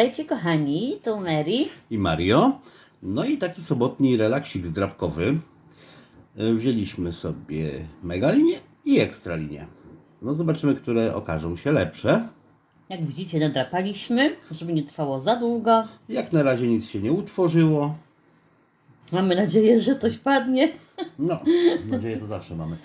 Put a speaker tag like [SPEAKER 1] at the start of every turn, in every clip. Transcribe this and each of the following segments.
[SPEAKER 1] Witajcie kochani, tu Mary.
[SPEAKER 2] i Mario. No i taki sobotni relaksik zdrabkowy. E, Wzięliśmy sobie megalinię i ekstralinię. No zobaczymy, które okażą się lepsze.
[SPEAKER 1] Jak widzicie, nadrapaliśmy, żeby nie trwało za długo.
[SPEAKER 2] Jak na razie nic się nie utworzyło.
[SPEAKER 1] Mamy nadzieję, że coś padnie.
[SPEAKER 2] No, nadzieję to zawsze mamy.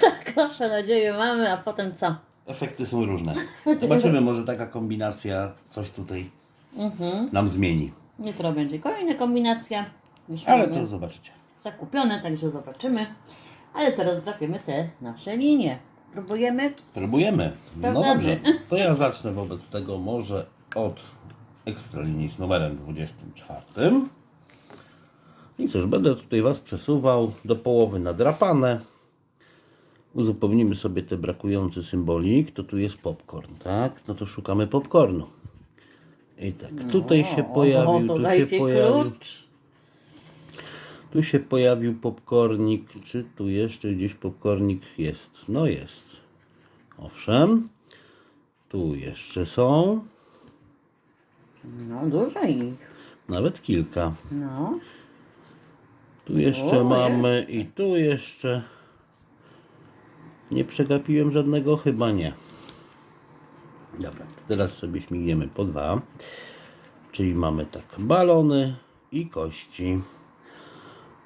[SPEAKER 1] tak, nasze nadzieję mamy, a potem co?
[SPEAKER 2] Efekty są różne. Zobaczymy, może taka kombinacja coś tutaj
[SPEAKER 1] Mhm.
[SPEAKER 2] nam zmieni.
[SPEAKER 1] Jutro będzie kolejna kombinacja. Już
[SPEAKER 2] Ale
[SPEAKER 1] mamy
[SPEAKER 2] to zobaczycie.
[SPEAKER 1] zakupione, także zobaczymy. Ale teraz drapiemy te nasze linie. Próbujemy?
[SPEAKER 2] Próbujemy. No
[SPEAKER 1] Sprawdzamy.
[SPEAKER 2] dobrze, to ja zacznę wobec tego może od ekstralinii z numerem 24. I cóż, będę tutaj Was przesuwał do połowy nadrapane. Uzupełnimy sobie te brakujący symbolik. To tu jest popcorn, tak? No to szukamy popcornu. I tak, tutaj się pojawił,
[SPEAKER 1] o, to
[SPEAKER 2] tu się pojawił.
[SPEAKER 1] klucz.
[SPEAKER 2] Tu się pojawił popcornik. Czy tu jeszcze gdzieś popcornik jest? No jest. Owszem. Tu jeszcze są.
[SPEAKER 1] No, dużo ich.
[SPEAKER 2] Nawet kilka.
[SPEAKER 1] No,
[SPEAKER 2] Tu jeszcze
[SPEAKER 1] O,
[SPEAKER 2] mamy i tu jeszcze. Nie przegapiłem żadnego? Chyba nie. Dobra, teraz sobie śmigniemy po dwa. Czyli mamy tak balony i kości.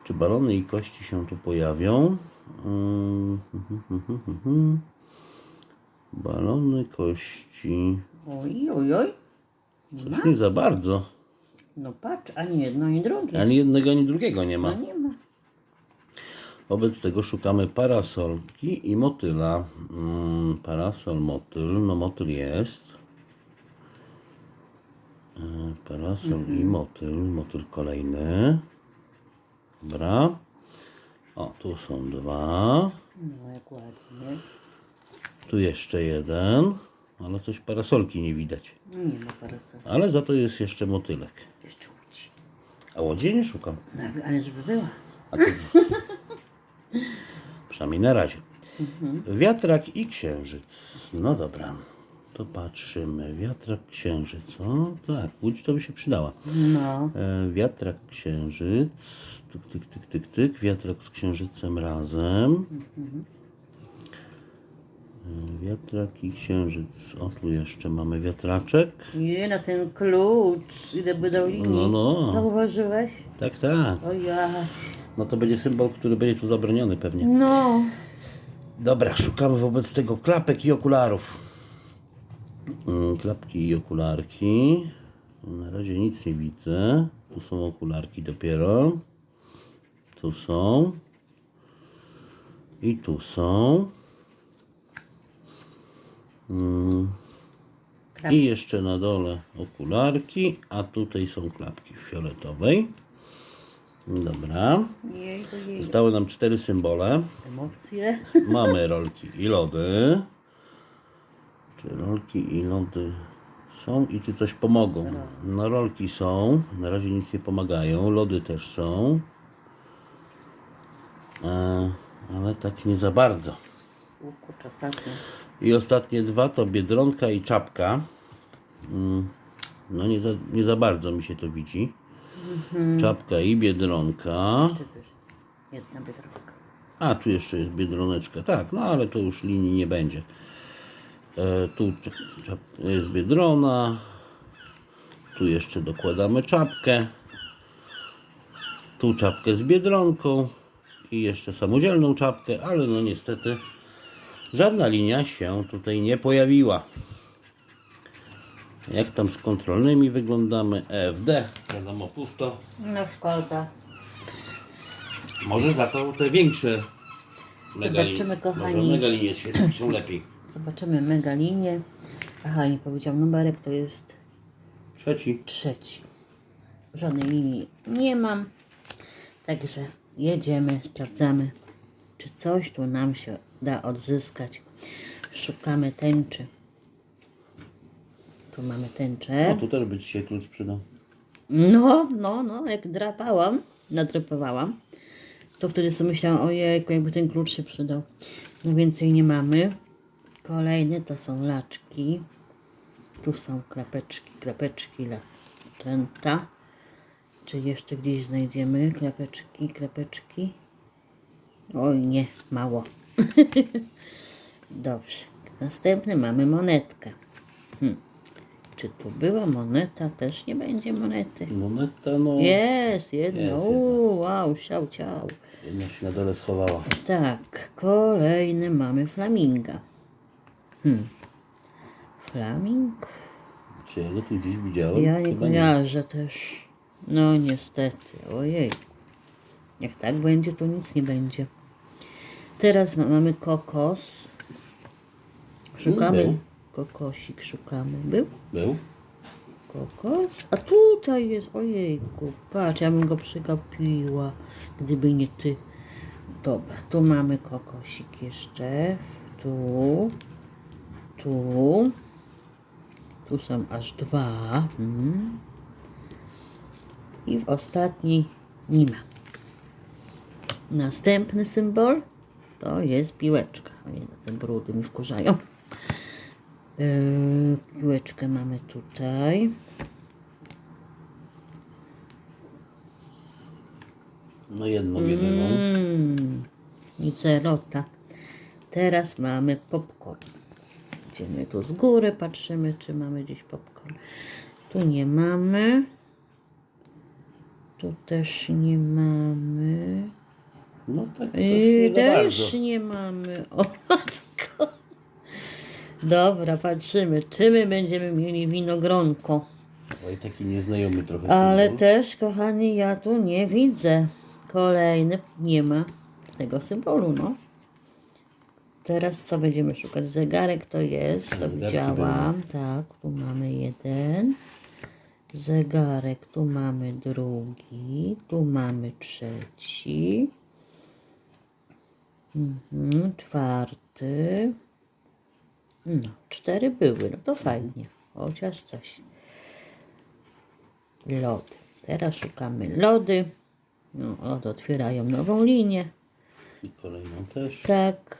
[SPEAKER 2] Czy balony i kości się tu pojawią? Mm, Balony, kości.
[SPEAKER 1] oj, oj, oj.
[SPEAKER 2] Coś nie za bardzo.
[SPEAKER 1] No patrz, ani jedno, ani drugie.
[SPEAKER 2] Ani jednego, ani drugiego nie ma.
[SPEAKER 1] No nie ma.
[SPEAKER 2] Wobec tego szukamy parasolki i motyla. Mm, parasol, motyl. No motyl jest. E, Parasol i motyl. Motyl kolejny. Dobra. O, tu są dwa.
[SPEAKER 1] No jak ładnie.
[SPEAKER 2] Tu jeszcze jeden. Ale coś parasolki nie widać.
[SPEAKER 1] Nie ma parasola.
[SPEAKER 2] Ale za to jest jeszcze motylek.
[SPEAKER 1] Jeszcze łódź.
[SPEAKER 2] A łodzie nie szukam.
[SPEAKER 1] No, ale żeby była.
[SPEAKER 2] A to... Przynajmniej na razie. Wiatrak i księżyc. No dobra. To patrzymy. Wiatrak, księżyc. O, tak. Łódź to by się przydała.
[SPEAKER 1] No.
[SPEAKER 2] E, wiatrak, księżyc. Tyk, tyk, tyk, tyk, tyk. Wiatrak z księżycem razem. E, Wiatrak i księżyc. O, tu jeszcze mamy wiatraczek.
[SPEAKER 1] Nie, na ten klucz. Ile by dał linii.
[SPEAKER 2] No, no.
[SPEAKER 1] Zauważyłeś?
[SPEAKER 2] Tak, tak.
[SPEAKER 1] O jać.
[SPEAKER 2] No to będzie symbol, który będzie tu zabroniony pewnie.
[SPEAKER 1] No.
[SPEAKER 2] Dobra, szukamy wobec tego klapek i okularów. Mm, Klapki i okularki. Na razie nic nie widzę. Tu są okularki dopiero. Tu są. I tu są. Mm. I jeszcze na dole okularki, a tutaj są klapki w fioletowej. Dobra. Zostały nam cztery symbole.
[SPEAKER 1] Emocje.
[SPEAKER 2] Mamy rolki i lody. Czy rolki i lody są i czy coś pomogą? No rolki są, na razie nic nie pomagają. Lody też są. E, ale tak nie za bardzo. I ostatnie dwa to biedronka i czapka. Mm, No nie za, nie za bardzo mi się to widzi. Czapka i biedronka.
[SPEAKER 1] Jedna biedronka.
[SPEAKER 2] A, tu jeszcze jest biedroneczka. Tak, no ale to już linii nie będzie. E, tu jest biedrona. Tu jeszcze dokładamy czapkę. Tu czapkę z biedronką. I jeszcze samodzielną czapkę, ale no niestety żadna linia się tutaj nie pojawiła. Jak tam z kontrolnymi wyglądamy? EFD, wiadomo pusto.
[SPEAKER 1] No szkoda.
[SPEAKER 2] Może za to te większe
[SPEAKER 1] Zobaczymy, kochani.
[SPEAKER 2] Może megalinie się spiszą lepiej.
[SPEAKER 1] Zobaczymy mega linię. Aha, nie powiedział numerek, to jest
[SPEAKER 2] Trzeci.
[SPEAKER 1] trzeci. Żadnej linii nie mam. Także jedziemy, sprawdzamy, czy coś tu nam się da odzyskać. Szukamy tęczy. Tu mamy tęczę.
[SPEAKER 2] No tu też by ci się klucz przydał.
[SPEAKER 1] No, no, no, jak drapałam, nadrypowałam, to wtedy sobie myślałam, ojejku, jakby ten klucz się przydał. No więcej nie mamy. Kolejny to są laczki. Tu są klapeczki, klapeczki latenta. Czy jeszcze gdzieś znajdziemy klapeczki, klapeczki? Oj nie, mało. Dobrze. Następny mamy monetkę. Czy tu była moneta? Też nie będzie monety.
[SPEAKER 2] Moneta, no.
[SPEAKER 1] Jest, jedna.
[SPEAKER 2] Jest
[SPEAKER 1] Uuu, wow, siał, ciał.
[SPEAKER 2] Jedna się na dole schowała.
[SPEAKER 1] Tak, kolejny mamy flaminga. Hmm. Flaming?
[SPEAKER 2] Czy ja go tu gdzieś widziałem?
[SPEAKER 1] Ja nie
[SPEAKER 2] Chyba
[SPEAKER 1] kojarzę też. No niestety, ojej. Jak tak będzie, to nic nie będzie. Teraz ma- mamy kokos. Szukamy.
[SPEAKER 2] Był.
[SPEAKER 1] Kokosik szukamy. Był?
[SPEAKER 2] Był?
[SPEAKER 1] Kokos? A tutaj jest, ojejku. Patrz, ja bym go przygapiła, gdyby nie ty. Dobra, tu mamy kokosik jeszcze. Tu. Tu. Tu są aż dwa. Mhm. I w ostatniej nie ma. Następny symbol to jest piłeczka. Ojej, te brudy mi wkurzają. Yy, piłeczkę mamy tutaj.
[SPEAKER 2] No jedną, jedyną.
[SPEAKER 1] Mm. Teraz mamy popcorn. Idziemy tu z góry, patrzymy, czy mamy gdzieś popcorn. Tu nie mamy. Tu też nie mamy.
[SPEAKER 2] No tak, coś
[SPEAKER 1] I
[SPEAKER 2] nie
[SPEAKER 1] też nie mamy. O. Dobra, patrzymy, czy my będziemy mieli winogronko.
[SPEAKER 2] Oj, taki nieznajomy trochę
[SPEAKER 1] Ale
[SPEAKER 2] symbol.
[SPEAKER 1] też, kochani, ja tu nie widzę. Kolejny nie ma tego symbolu, no. Teraz co będziemy szukać? Zegarek to jest, to
[SPEAKER 2] Zegarki
[SPEAKER 1] widziałam. Tak, tu mamy jeden. Zegarek, tu mamy drugi, tu mamy trzeci. Mhm, czwarty. No, cztery były, no to fajnie. Chociaż coś. Lody. Teraz szukamy lody. No, lody otwierają nową linię.
[SPEAKER 2] I kolejną też.
[SPEAKER 1] Tak,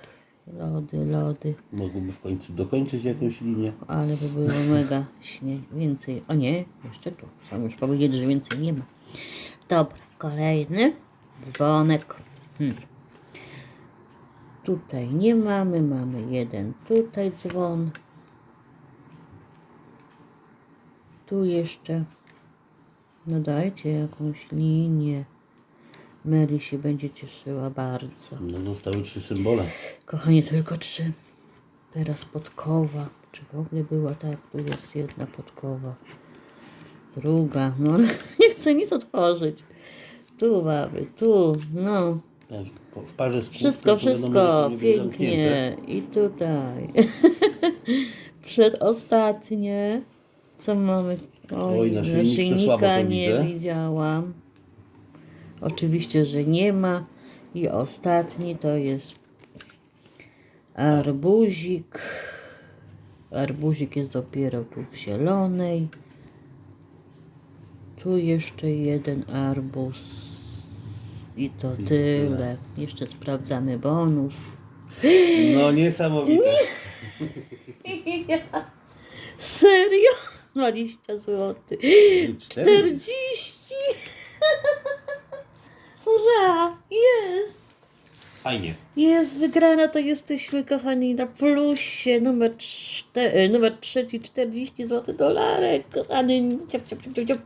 [SPEAKER 1] lody, lody.
[SPEAKER 2] Mogłoby w końcu dokończyć jakąś linię.
[SPEAKER 1] Ale by było mega śnie. Więcej. O nie, jeszcze tu. Chciałam już powiedzieć, że więcej nie ma. Dobra, kolejny dzwonek. Hmm. Tutaj nie mamy, mamy jeden tutaj dzwon. Tu jeszcze. No dajcie jakąś linię. Mary się będzie cieszyła bardzo.
[SPEAKER 2] No zostały trzy symbole.
[SPEAKER 1] Kochanie, tylko trzy. Teraz podkowa. Czy w ogóle była tak? Tu jest jedna podkowa. Druga. No ale nie chcę nic otworzyć. Tu mamy, tu, no.
[SPEAKER 2] Po- w parze z
[SPEAKER 1] Wszystko,
[SPEAKER 2] wiadomo,
[SPEAKER 1] wszystko.
[SPEAKER 2] będzie
[SPEAKER 1] Pięknie. I tutaj. Przedostatnie. Co mamy?
[SPEAKER 2] Oj, to słabo to
[SPEAKER 1] nie
[SPEAKER 2] widzę.
[SPEAKER 1] widziałam. Oczywiście, że nie ma. I ostatni to jest arbuzik. Arbuzik jest dopiero tu w zielonej. Tu jeszcze jeden arbuz. I to tyle. Jeszcze sprawdzamy bonus.
[SPEAKER 2] No niesamowite.
[SPEAKER 1] Serio? 20 zł.
[SPEAKER 2] Cztery.
[SPEAKER 1] 40! Ura! Jest!
[SPEAKER 2] Fajnie.
[SPEAKER 1] Jest wygrana, to jesteśmy kochani na plusie. Numer, czte, numer trzeci, 40 zł dolarek. Kochany. Ciap, ciap, ciap, ciap, ciap.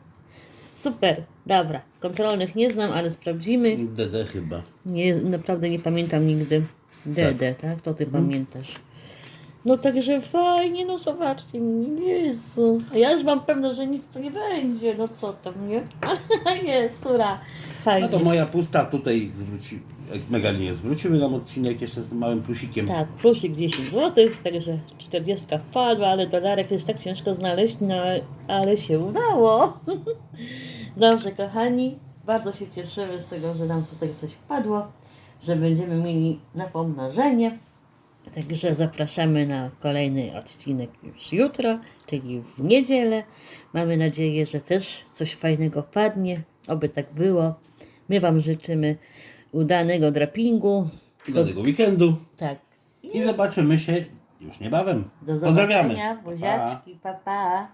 [SPEAKER 1] Super, dobra. Kontrolnych nie znam, ale sprawdzimy.
[SPEAKER 2] DD chyba.
[SPEAKER 1] Nie, naprawdę nie pamiętam nigdy. DD, tak? To ty pamiętasz. No także fajnie, no zobaczcie, Jezu. A ja już mam pewność, że nic tu nie będzie, no co tam, nie? Jest, hurra. Fajnie.
[SPEAKER 2] No to moja pusta tutaj zwróci, jak mega nie zwróciły nam odcinek jeszcze z małym plusikiem.
[SPEAKER 1] Tak, plusik 10 zł, także 40 wpadła, ale dolarek jest tak ciężko znaleźć, no ale się udało. Dobrze, kochani, bardzo się cieszymy z tego, że nam tutaj coś wpadło, że będziemy mieli na pomnożenie. Także zapraszamy na kolejny odcinek już jutro, czyli w niedzielę. Mamy nadzieję, że też coś fajnego padnie, oby tak było. My Wam życzymy udanego drapingu.
[SPEAKER 2] Udanego weekendu.
[SPEAKER 1] Tak,
[SPEAKER 2] I zobaczymy się już niebawem.
[SPEAKER 1] Do
[SPEAKER 2] Pozdrawiamy.
[SPEAKER 1] zobaczenia, buziaczki, pa pa.